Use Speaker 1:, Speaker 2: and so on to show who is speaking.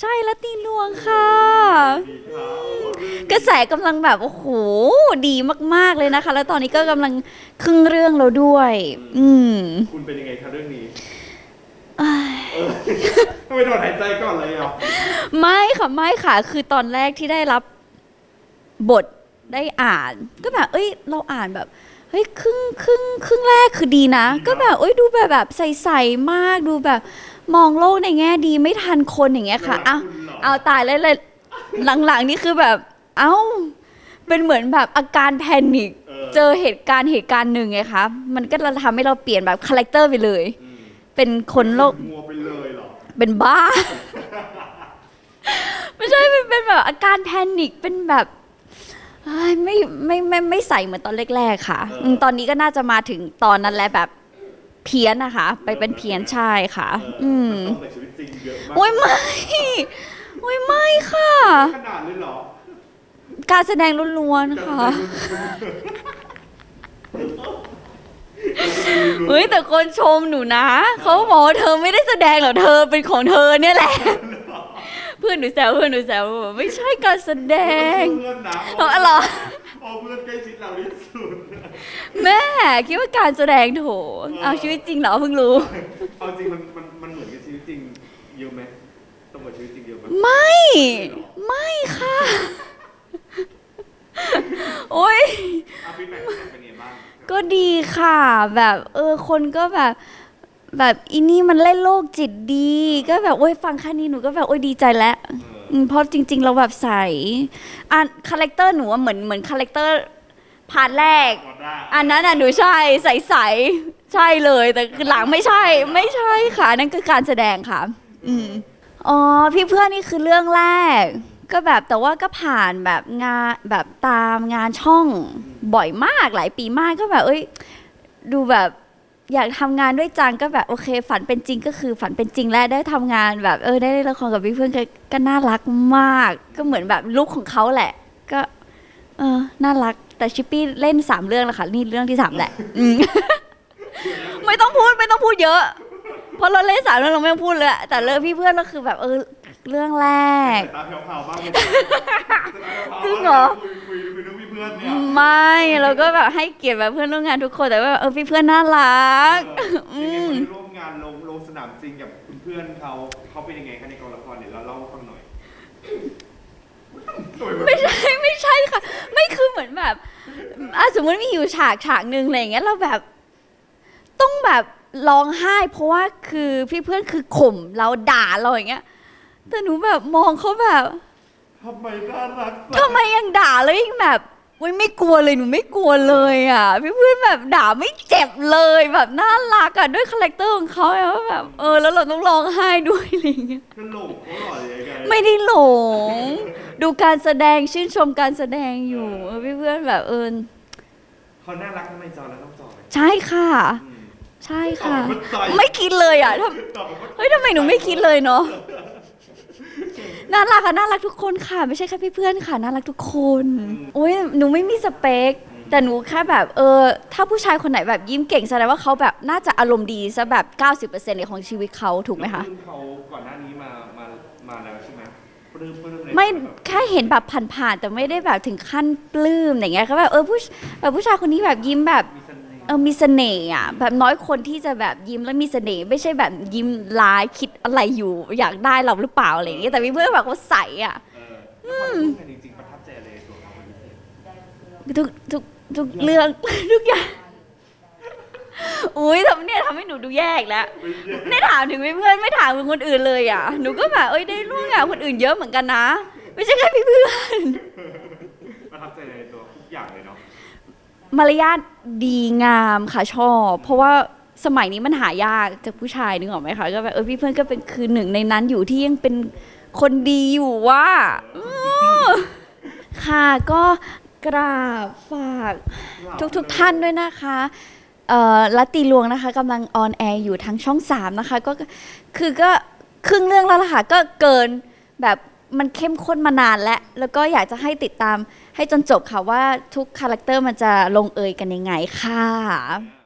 Speaker 1: ใช่ละตีลวงค่ะ กระแสกำลังแบบ โอ้โห ดีมาก ๆ เลยนะคะ แล้วตอนนี้ก็กำลังครึ่งเรื่องเราด้วย อืม
Speaker 2: คุณเป็นยังไงคะเรื่องนี้
Speaker 1: เอ้ย
Speaker 2: เออทำไมถอนหายใจก่อนเลยอะ
Speaker 1: ไม่ค่ะ ไม่ค่ะ คือตอนแรกที่ได้รับบทได้อ่าน ก็แบบ เอ้ย เราอ่านแบบ เฮ้ย ครึ่งครึ่งครึ่งแรกคือดีนะ ก็แบบเอ้ย ดูแบบแบบใสๆมาก ดูแบบ มองโลกในแง่ดีไม่ทันคนอย่างเงี้ยค่ะอ้าวเอาตายเลยเลยหลังๆนี่คือแบบ เอ้า เป็นเหมือนแบบอาการแพนิคเจอเหตุการณ์เหตุการณ์หนึ่งไงคะมันก็ทำให้เราเปลี่ยนแบบคาแรคเตอร์ไปเลย
Speaker 2: อืม
Speaker 1: เป็นคนโลก
Speaker 2: มัวไปเลยเหรอ
Speaker 1: เป็นบ้า ไม่ใช่เป็นเป็นแบบอาการแพนิคเป็นแบบเอ้ยไม่ไม่ไม่ไม่ใส่เหมือนตอนแรกๆค่ะ
Speaker 2: เอออื
Speaker 1: มตอนนี้ก็น่าจะมาถึงตอนนั้นแล้วแบบ เพี้ยนนะคะ ไปเป็นเพี้ยนใช่ค่ะ
Speaker 2: เออ
Speaker 1: อืม
Speaker 2: นต้องในชีวิตจริงเยอะมาก
Speaker 1: โอ้ยไม่โอ้ยไม่ค่ะ
Speaker 2: ขนาดเลยเหรอ
Speaker 1: การแสดงล้วนๆค่ะเฮ้ยแต่คนชมหนูนะ เขาบอกว่าเธอไม่ได้แสดงหรอกเธอเป็นของเธอเนี่ยแหละ เพื่อนหนูแซวเพื่อนหนูแซวบอกไม่ใช่การแสดง
Speaker 2: เพื่อนนะ
Speaker 1: เอาเหรอ
Speaker 2: เอาเพื่อนใกล้ชิดเราที่สุด
Speaker 1: แม่คิดว่าการแสดงโถเอาชีวิตจริงเหรอเพิ่งรู้
Speaker 2: เอาจริงมันมันมันเหมือนกับชีวิตจริงเยอะไหมตรงกับชีวิตจริงเยอะไหม
Speaker 1: ไม่ ไม่ค่ะ โอ้ย
Speaker 2: อาฟีดแบ็กเป็นไงบ้าง
Speaker 1: ก็ดีค่ะ แบบเออคนก็แบบ แบบอีนี่มันเล่นโลกจิตดี ก็แบบโอ้ยฟังแค่นี้หนูก็แบบโอ้ยดีใจแล้ว
Speaker 2: เอ อ
Speaker 1: อืมเพราะจริง ๆ เราแบบใสอะคาแรคเตอร์หนูอะเหมือนเหมือนคาแรคเตอร์พาร์ทแรก
Speaker 2: หมดได้
Speaker 1: อันนั้นอะหนูใช่ใสๆใช่เลย แต่คือหลังไม่ใช่ ไม่ใช่ค่ะนั่นคือการแสดงค่ะ อืมอ๋อพี่เพื่อนนี่คือเรื่องแรก ก็แบบแต่ว่าก็ผ่านแบบงานแบบตามงานช่องบ่อยมากหลายปีมากก็แบบ เอ้ย ดูแบบ อยากทำงานด้วยจังก็แบบโอเค ฝันเป็นจริงก็คือฝันเป็นจริงและได้ทำงานแบบเออได้เล่นละครกับพี่เพื่อนก็ก็น่ารักมาก ก็เหมือนแบบลุคของเขาแหละ ก็เออน่ารักแต่ชิปปี้เล่นสามเรื่องแล้วค่ะนี่เรื่องที่สามแหละอืม ไม่ต้องพูดไม่ต้องพูดเยอะเพราะเราเล่นสามเรื่องเราไม่ต้องพูดเลยอะแต่เรื่องพี่เพื่อนก็คือแบบเออเรื่องแรก
Speaker 2: ตาแผ่วๆบ้าง
Speaker 1: จริงเหรอ
Speaker 2: คุยคุยคุยเรื่อง พี่เพื่อนเนี่ย
Speaker 1: ไม่เราก็แบบให้เกียรติแบบเพื่อนร่วมงานทุกคนแต่ว่าเออพี่เพื่อนน่ารัก
Speaker 2: เออเป็นไงคนที่ร่วมงานลงลงสนามจริงกับเพื่อนๆเขาเขาเป็นยังไงคะในกองละครเนี่ยเราเล่าให้ฟังหน่อย
Speaker 1: ไม่ใช่ไม่ใช่ค่ะ ไม่คือเหมือนแบบอะสมมติมีอยู่ฉากฉากหนึ่งอะไรอย่างเงี้ยเราแบบต้องแบบร้องไห้ เพราะว่าคือพี่เพื่อนคือข่มเราด่าเราอย่างเงี้ย แต่หนูแบบมองเขาแบบ
Speaker 2: ทำไมน่ารักจัง
Speaker 1: ทำไมยังด่าแล้วยังแบบ เว้ยไม่กลัวเลยหนูไม่กลัวเลยอะพี่เพื่อนแบบด่าไม่เจ็บเลยแบบน่ารักอะด้วยคาแรคเตอร์ของเขาอะว่าแบบเออแล้วเราต้องร้องไห้ด้วยอะไรอย่างเงี้ย
Speaker 2: ก็หลงเขาหล่อยังไง
Speaker 1: ไม่ได้หลง ดูการแสดงชื่นชมการแสดงอยู่เออพี่เพื่อนแบบเออ
Speaker 2: เขาน่ารักทั้งในจอและนอกจอไหม
Speaker 1: ใช่ค่ะ
Speaker 2: อืม
Speaker 1: ใช่ค่ะ
Speaker 2: ตอบมันใจ
Speaker 1: ไม่คิดเลยอะทำ
Speaker 2: ตอบมัน
Speaker 1: เฮ้ยทำไมหนูไม่คิดเลยเนาะ น่ารักค่ะน่ารักทุกคนค่ะ ไม่ใช่แค่พี่เพื่อนค่ะ น่ารักทุกคนโอ้ยหนูไม่มีสเปค แต่หนูแค่แบบเออถ้าผู้ชายคนไหนแบบยิ้มเก่งแสดงว่าเขาแบบน่าจะอารมณ์ดีซะแบบ 90%ในของชีวิตเขาถูกไหมคะ
Speaker 2: ปลื้เขาก่อนหน้านี้มามามาแล้วใช่ไหมปลื้มปลื้มเลย
Speaker 1: ไม่แค่เห็นแบบผ่านๆแต่ไม่ได้แบบถึงขั้นปลื้มอย่างเงี้ยก็แบบเออผู้แบบผู้ชายคนนี้แบบยิ้มแบบ
Speaker 2: มี เสน่ห์
Speaker 1: เออมีเสน่ห์อะแบบน้อยคนที่จะแบบยิ้มแล้วมีเสน่ห์ไม่ใช่แบบยิ้มร้ายคิดอะไรอยู่อยากได้เราหรือเปล่าอะไรอย่างเงี้ยแต่มีเพื่อนแบบเขาใสอะ
Speaker 2: เออแล้วพอร่วมกันจริงๆประทับใจอะไรในตัวเขาเป็นพิเศษ
Speaker 1: ทุกทุกทุกเรื่อง ทุกอย่างอุ้ยทำเนี่ยทำให้หนูดูแยกแล้วไม่ถามถึงเพื่อนไม่ถามถึงคนอื่นเลยอะหนูก็แบบเอ้ยได้ร่วมงานคนอื่นเยอะเหมือนกันนะ ไม่ใช่แค่พี่เพื่อน
Speaker 2: ประทับใจอะไรในตัวทุกอย่างเลยเนาะ
Speaker 1: มารยาทดีงามค่ะชอบ เพราะว่าสมัยนี้มันหายากจากผู้ชายนึกออกไหมคะก็แบบเออพี่เพื่อนก็เป็นคือหนึ่งในนั้นอยู่ที่ยังเป็นคนดีอยู่ว่าค่ะก็กราบฝากทุกทุกๆท่านด้วยนะคะเอ่อลัตตีลวงนะคะกำลังออนแอร์อยู่ทางช่อง 3 นะคะ ก็คือก็ครึ่งเรื่องแล้วล่ะค่ะ ก็เกินแบบ มันเข้มข้นมานานแล้ว แล้วก็อยากจะให้ติดตามให้จนจบค่ะว่าทุกคาแรคเตอร์มันจะลงเอยกันยังไงค่ะ